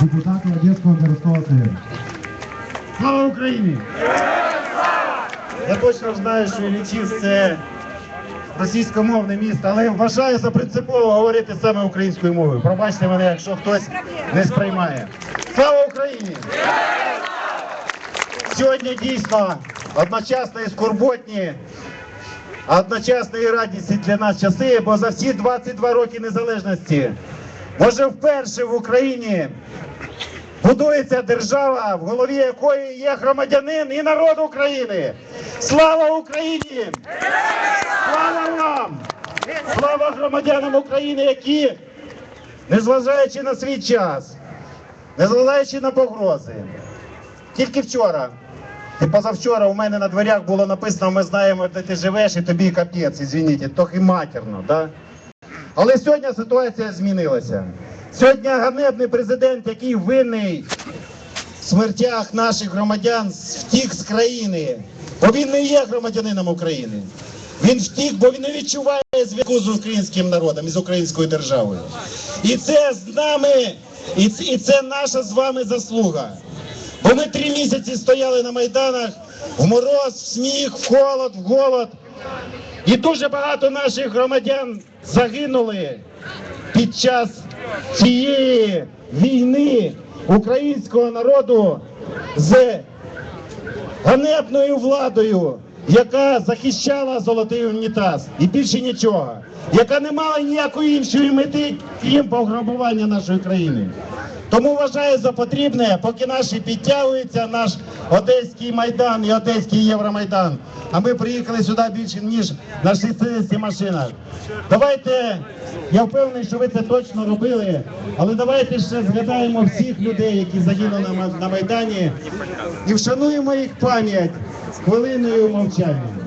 депутату Одесского городского совета. Слава Україні! Я точно знаю, що Іллічів це російськомовне місто, але вважаю за принципово говорити саме українською мовою. Пробачте мене, якщо хтось не сприймає. Слава Україні! Сьогодні дійсно одночасно і скорботні, а одночасно і радісні для нас часи, бо за всі 22 роки незалежності, може вперше в Україні будується держава, в голові якої є громадянин і народ України. Слава Україні! Слава вам! Слава громадянам України, які, незважаючи на свій час, незважаючи на погрози, тільки вчора, і позавчора у мене на дверях було написано, ми знаємо, де ти живеш, і тобі капець, извините, трохи матерно, да? Але сьогодні ситуація змінилася. Сьогодні ганебний президент, який винний в смертях наших громадян, втік з країни, бо він не є громадянином України. Він втік, бо він не відчуває зв'язку з українським народом і з українською державою. І це з нами, і це, і це наша з вами заслуга. Бо ми три місяці стояли на майданах в мороз, в сніг, в холод, в голод. І дуже багато наших громадян загинули під час цієї війни українського народу з ганебною владою, яка захищала золотий унітаз і більше нічого, яка не мала ніякої іншої мети, крім пограбування нашої країни. Тому вважаю за потрібне, поки наші підтягуються, наш Одеський майдан і Одеський Євромайдан. А ми приїхали сюди більше ніж на 60 машинах. Давайте, я впевнений, що ви це точно робили, але давайте ще згадаємо всіх людей, які загинули на, майдані, і вшануємо їх пам'ять хвилиною мовчання.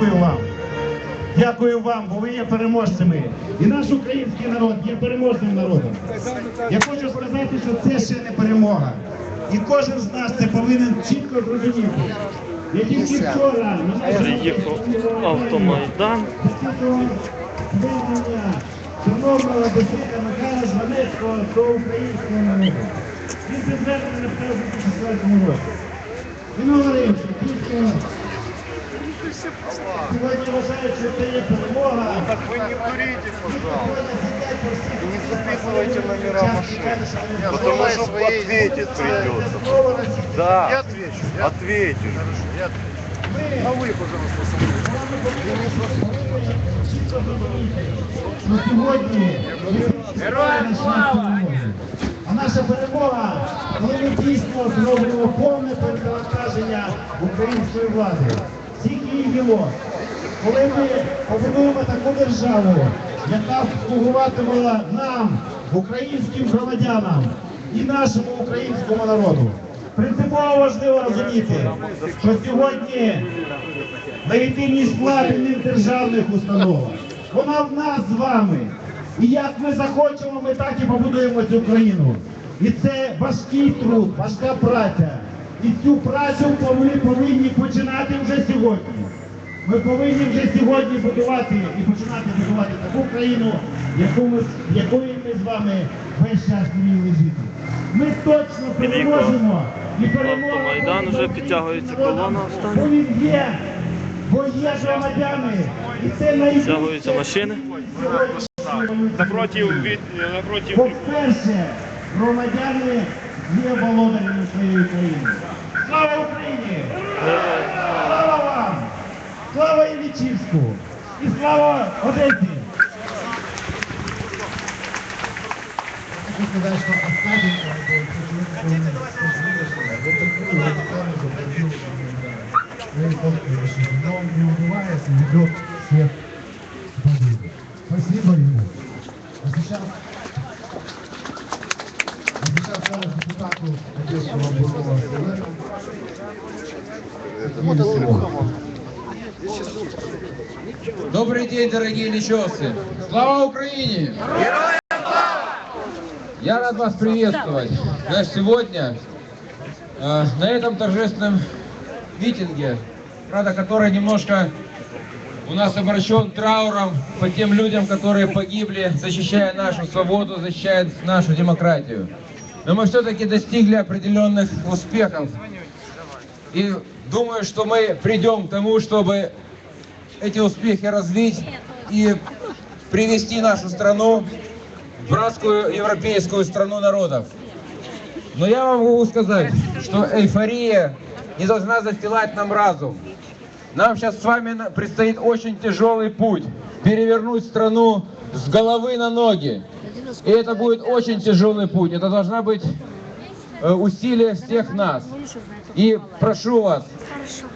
Дякую вам. Дякую вам, бо ви є переможцями. І наш український народ є переможним народом. Я хочу сказати, що це ще не перемога. І кожен з нас це повинен чітко зрозуміти. Я тільки вчора на Приїхав автомайдан. Шановного десятка Михайла Жванецького до українського народу. Він це звернення написав у 2004 році. Він говорив, що тільки Сьогодні вважають, що це є перемога. Так вы не курите, пожалуйста. И не записывайте номера машин. Потому что ответить придется. Я Да, отвечу. Я ответишь. я отвечу. А вы, пожалуйста, Ну, сьогодні Героям слава! А наша перемога, коли ми дійсно зробимо повне перезавантаження української влади, її гілок. Коли ми побудуємо таку державу, яка слугуватиме нам, українським громадянам і нашому українському народу. Принципово важливо розуміти, що сьогодні легітимність влади не в державних установах. Вона в нас з вами. І як ми захочемо, ми так і побудуємо цю країну. І це важкий труд, важка праця. І цю працю ми повинні починати вже сьогодні. Ми повинні вже сьогодні будувати і починати будувати таку країну, яку ми, якої ми з вами весь час мріяли жити. Ми точно переможемо і переможемо. Автомайдан вже підтягується колона. Бо він є, бо є громадяни. І це найбільше. Підтягуються машини. Напротив, вид- напротив. По-перше, громадяни є володарями своєї країни. Слава Україні! Слава вам! Слава Іллічівську! І слава Одесі! Хочу сказати, що Остапенко, но он не убивается, ведет всех Добрый день, дорогие лечевцы! Слава Украине! Я рад вас приветствовать. Знаешь, сегодня э, на этом торжественном митинге, правда, который немножко у нас обращен трауром по тем людям, которые погибли, защищая нашу свободу, защищая нашу демократию. Но мы все-таки достигли определенных успехов. И думаю, что мы придем к тому, чтобы эти успехи развить и привести нашу страну в братскую европейскую страну народов. Но я вам могу сказать, что эйфория не должна застилать нам разум. Нам сейчас с вами предстоит очень тяжелый путь. Перевернуть страну с головы на ноги. И это будет очень тяжелый путь. Это должна быть э, усилие всех нас. И прошу вас,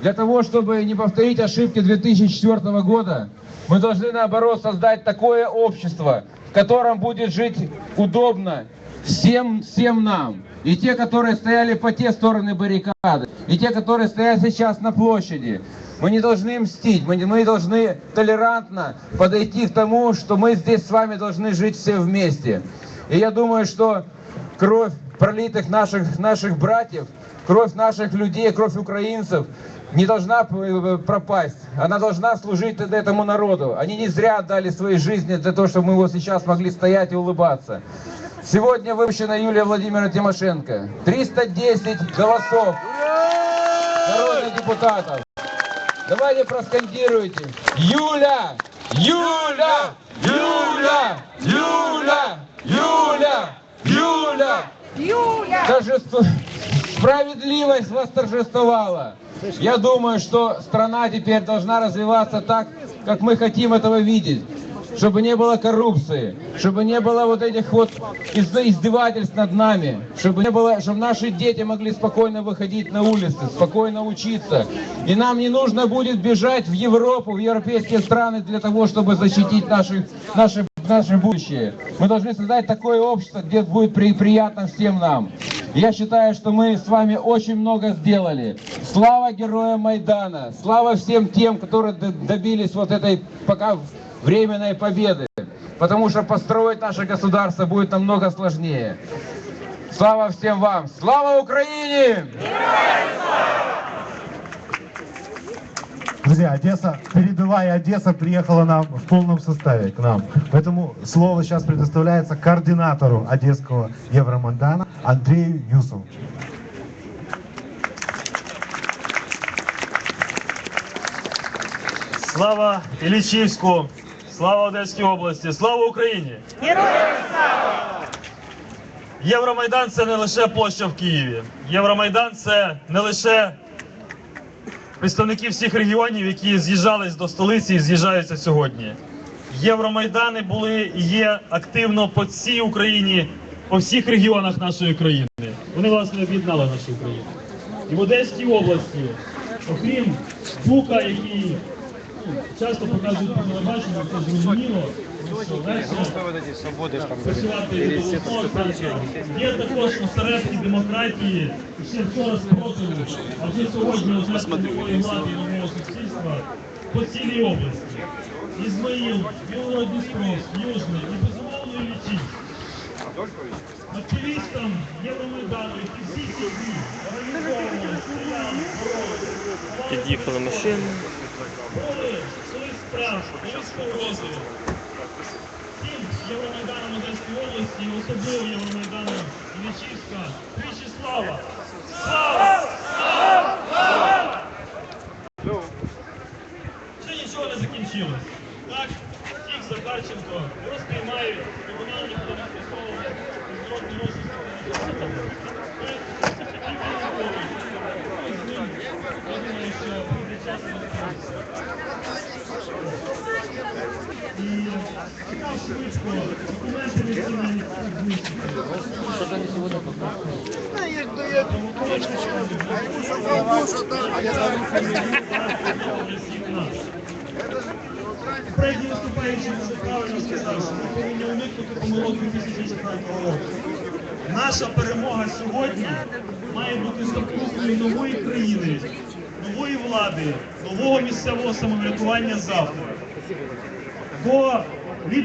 для того, чтобы не повторить ошибки 2004 года, мы должны наоборот создать такое общество, в котором будет жить удобно всем, всем нам. И те, которые стояли по те стороны баррикады, и те, которые стоят сейчас на площади. Мы не должны мстить, мы, не- мы должны толерантно подойти к тому, что мы здесь с вами должны жить все вместе. И я думаю, что кровь пролитых наших, наших братьев, кровь наших людей, кровь украинцев не должна э, пропасть. Она должна служить этому народу. Они не зря отдали свои жизни для того, чтобы мы вот сейчас могли стоять и улыбаться. Сегодня выпущена Юлия Владимировна Тимошенко. 310 голосов народных депутатов. Давайте проскандируйте. Юля! Юля! Юля! Юля! Юля! Юля! Юля! Торжество... Справедливость восторжествовала. Я думаю, что страна теперь должна развиваться так, как мы хотим этого видеть. Чтобы не было коррупции, чтобы не было вот этих вот из- издевательств над нами, чтобы не было, чтобы наши дети могли спокойно выходить на улицы, спокойно учиться. И нам не нужно будет бежать в Европу, в европейские страны для того, чтобы защитить наши, наши, наше будущее. Мы должны создать такое общество, где будет при- приятно всем нам. Я считаю, что мы с вами очень много сделали. Слава героям Майдана, слава всем тем, которые добились вот этой пока временной победы. Потому что построить наше государство будет намного сложнее. Слава всем вам! Слава Украине! Друзья, Одесса, передовая Одесса приехала нам в полном составе к нам. Поэтому слово сейчас предоставляется координатору Одесского Евромайдана Андрею Юсову. Слава Іллічівську, слава Одеській області, слава Україні! Євромайдан це не лише площа в Києві. Євромайдан це не лише представники всіх регіонів, які з'їжджались до столиці і з'їжджаються сьогодні. Євромайдани були і є активно по всій Україні, по всіх регіонах нашої країни. Вони власне об'єднали нашу Україну. І в Одеській області, окрім Бука, який ну, часто показують по телебаченню, це зрозуміло, тому що легше працювати від голосного Є також осередки демократії, і ще вчора спротиву, а вже сьогодні осередки нової влади і нового суспільства по цілій області. Ізмаїл, Білгород-Дністровськ, Южний і безумовно Іллічівськ. Активістам Євромайдану, які всі ці дні організовували, стояли, боролися, Під'їхали машини. були колись справ, колись погрози. Всім Євромайданом Одеської області, особливо Євромайданом Іллічівська, тричі слава! Слава! Ще нічого не закінчилось. Так, Тік Захарченко розприймають трибунальні податкового міжнародний розшук. Я думаю, що прийде час і розповісти. І так швидко документи, які навіть Попередній виступаючий дуже правильно сказав, що ми повинні уникнути помилок 2004 року. Наша перемога сьогодні має бути запорукою нової країни, нової влади, нового місцевого самоврядування завтра. favor.